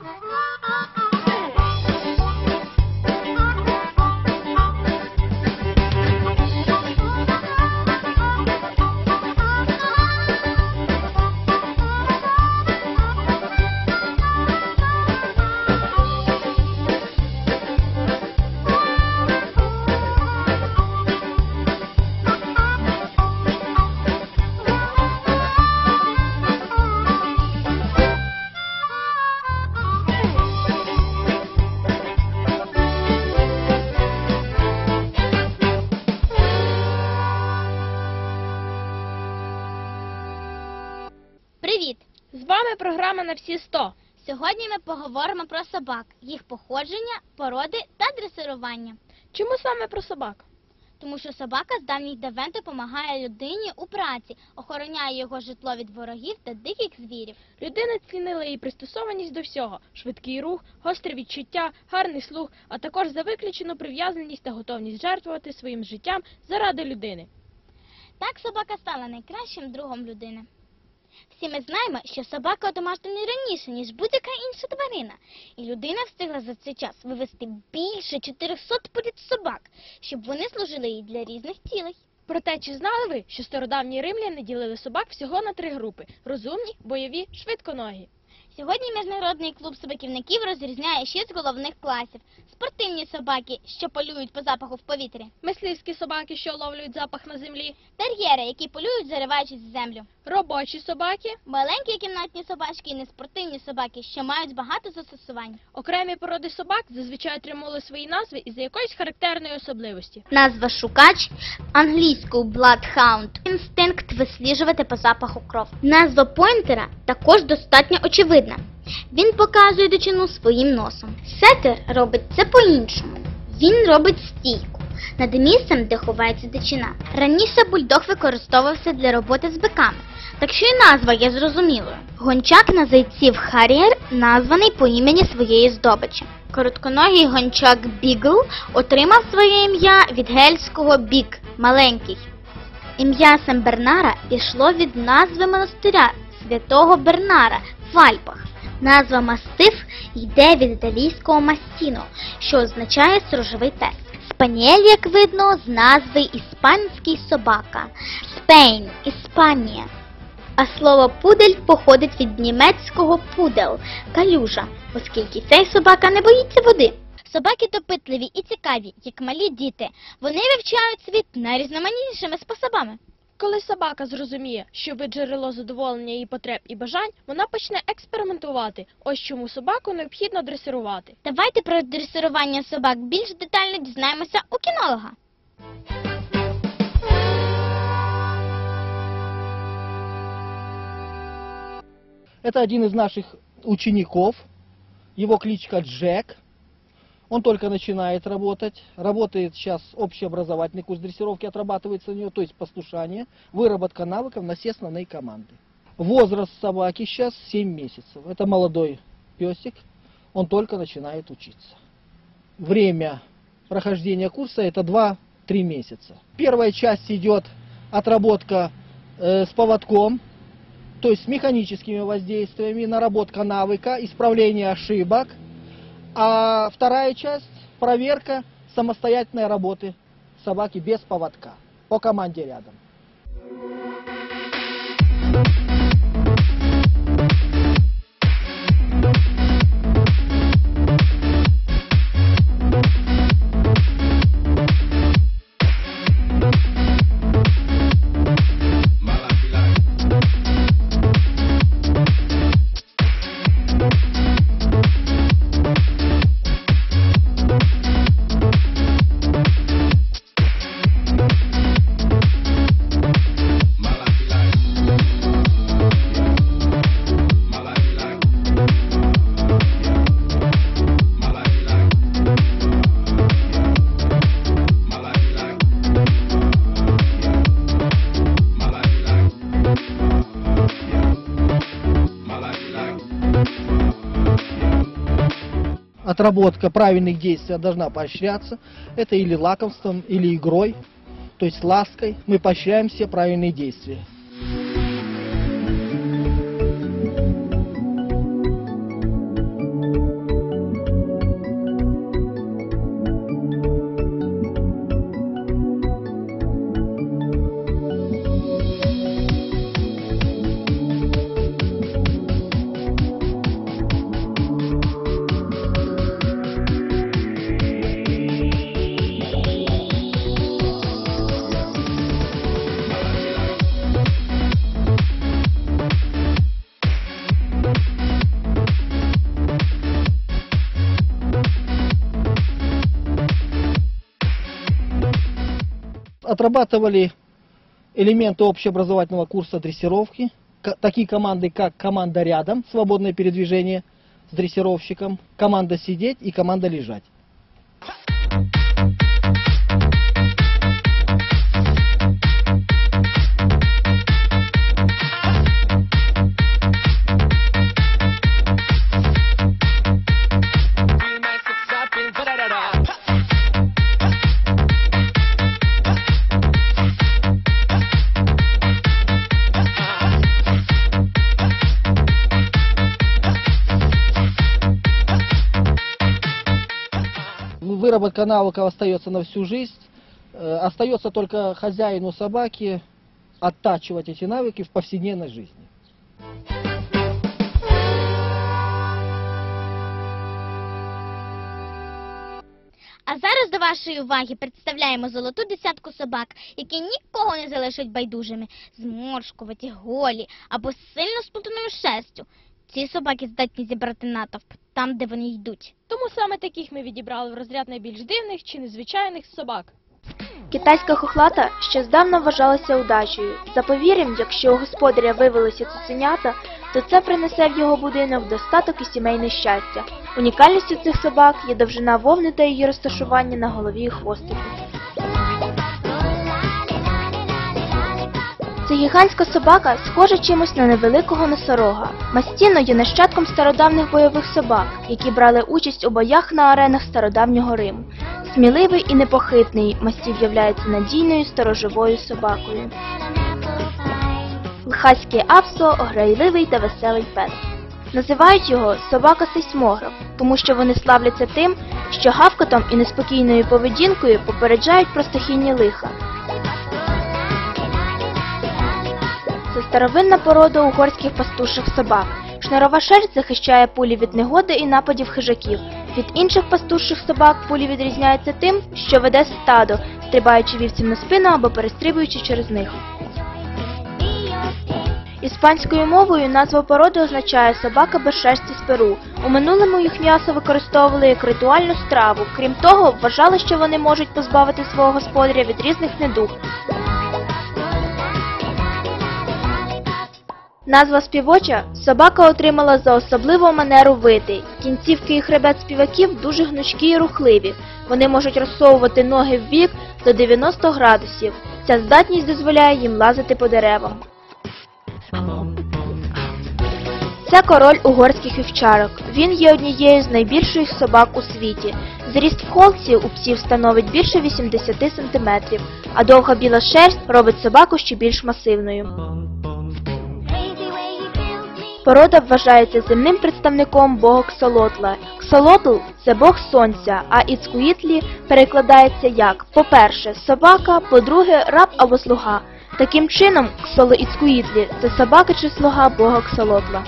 Oh, Привіт! З вами програма на всі 100. Сьогодні ми поговоримо про собак, їх походження, породи та дресирування. Чому саме про собак? Тому що собака з давніх давен допомагає людині у праці, охороняє його житло від ворогів та диких звірів. Людина цінила її пристосованість до всього: швидкий рух, гостре відчуття, гарний слух, а також за виключену прив'язаність та готовність жертвувати своїм життям заради людини. Так собака стала найкращим другом людини. Всі ми знаємо, що собака одомашнені раніше, ніж будь-яка інша тварина, і людина встигла за цей час вивести більше 400 порід собак, щоб вони служили їй для різних цілей. Проте, чи знали ви, що стародавні римляни ділили собак всього на три групи: розумні, бойові, швидконогі. Сьогодні міжнародний клуб собаківників розрізняє шість головних класів: спортивні собаки, що полюють по запаху в повітрі, Мисливські собаки, що ловлюють запах на землі, тер'єри, які полюють, зариваючись в землю, робочі собаки, маленькі кімнатні собачки і неспортивні собаки, що мають багато застосувань. окремі породи собак зазвичай отримували свої назви із якоїсь характерної особливості. Назва шукач англійською Bloodhound – інстинкт висліджувати по запаху кров. Назва пойнтера також достатньо очевидна. Він показує дичину своїм носом. Сетер робить це по-іншому. Він робить стійку над місцем, де ховається дичина. Раніше бульдог використовувався для роботи з биками, так що і назва є зрозумілою. Гончак на зайців Харріер названий по імені своєї здобичі. Коротконогий гончак Бігл отримав своє ім'я від гельського бік маленький. Ім'я Сембернара пішло від назви монастиря святого Бернара в Альпах. Назва мастиф йде від італійського мастіно, що означає сторожовий пес. Спаніель, як видно, з назви іспанський собака. Спейн Іспанія. А слово пудель походить від німецького пудел калюжа, оскільки цей собака не боїться води. Собаки допитливі і цікаві, як малі діти. Вони вивчають світ найрізноманітнішими способами. Коли собака зрозуміє, що ви джерело задоволення її потреб і бажань, вона почне експериментувати. Ось чому собаку необхідно дресирувати. Давайте про дресирування собак більш детально дізнаємося у кінолога. Это один из наших учеников. Его кличка Джек. Он только начинает работать. Работает сейчас общеобразовательный курс дрессировки, отрабатывается у него, то есть послушание, выработка навыков на все основные команды. Возраст собаки сейчас 7 месяцев. Это молодой песик. Он только начинает учиться. Время прохождения курса это 2-3 месяца. Первая часть идет отработка э, с поводком, то есть с механическими воздействиями, наработка навыка, исправление ошибок. А вторая часть – проверка самостоятельной работы собаки без поводка, по команде рядом. Отработка правильных действий должна поощряться. Это или лакомством, или игрой, то есть лаской. Мы поощряем все правильные действия. Отрабатывали элементы общеобразовательного курса дрессировки, такие команды, как команда рядом, свободное передвижение с дрессировщиком, команда сидеть и команда лежать. Выработка навыков остается на всю жизнь. Э, Остается только хозяину собаки оттачивать эти навыки в повседневной жизни. А зараз до вашої уваги представляємо золоту десятку собак, які нікого не залишать байдужими, зморшкуваті, голі або з сильно сплутаною шерстю. Ці собаки здатні зібрати натовп там, де вони йдуть. Тому саме таких ми відібрали в розряд найбільш дивних чи незвичайних собак. Китайська хохлата ще здавна вважалася удачею. За повір'ям, якщо у господаря вивелися цуценята, то це принесе в його будинок достаток і сімейне щастя. Унікальністю цих собак є довжина вовни та її розташування на голові і хвостику. Це гігантська собака схожа чимось на невеликого носорога. Мастіно є нащадком стародавних бойових собак, які брали участь у боях на аренах стародавнього Риму. Сміливий і непохитний, мастів являється надійною сторожовою собакою. Лхаський Апсо грайливий та веселий пес. Називають його собака-сейсмограф, тому що вони славляться тим, що гавкотом і неспокійною поведінкою попереджають про стихійні лиха. Це старовинна порода угорських пастуших собак. Шнурова шерсть захищає пулі від негоди і нападів хижаків. Від інших пастуших собак пулі відрізняються тим, що веде стадо, стрибаючи вівцям на спину або перестрибуючи через них. Іспанською мовою назва породи означає собака без шерсті з Перу. У минулому їх м'ясо використовували як ритуальну страву. Крім того, вважали, що вони можуть позбавити свого господаря від різних недуг. Назва співоча собака отримала за особливу манеру вити. Кінцівки і хребет співаків дуже гнучкі і рухливі. Вони можуть розсовувати ноги в бік до 90 градусів. Ця здатність дозволяє їм лазити по деревам. Це король угорських вівчарок. Він є однією з найбільших собак у світі. Зріст в холці у псів становить більше 80 см, а довга біла шерсть робить собаку ще більш масивною. Порода вважається земним представником бога Ксолотла. Ксолотл – це бог сонця, а Іцкуїтлі перекладається як по-перше, собака, по-друге, раб або слуга. Таким чином, Ксоло Іцкуїтлі – це собака чи слуга бога Ксолотла.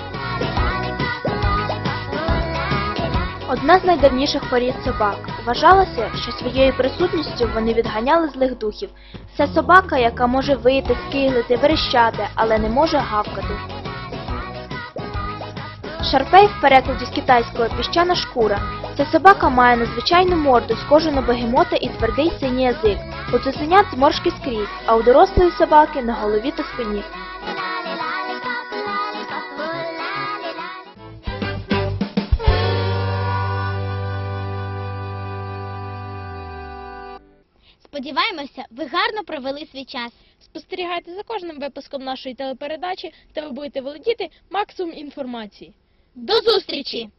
Одна з найдавніших порід собак. Вважалося, що своєю присутністю вони відганяли злих духів. Це собака, яка може вийти, скиглити, верещати, але не може гавкати. Шарпей в перекладі з китайського піщана шкура. Ця собака має надзвичайну морду, схожу на бегемота і твердий синій язик. У цуценят зморшки скрізь, а у дорослої собаки на голові та спині. Сподіваємося, ви гарно провели свій час. Спостерігайте за кожним випуском нашої телепередачі, та ви будете володіти максимум інформації. До зустрічі!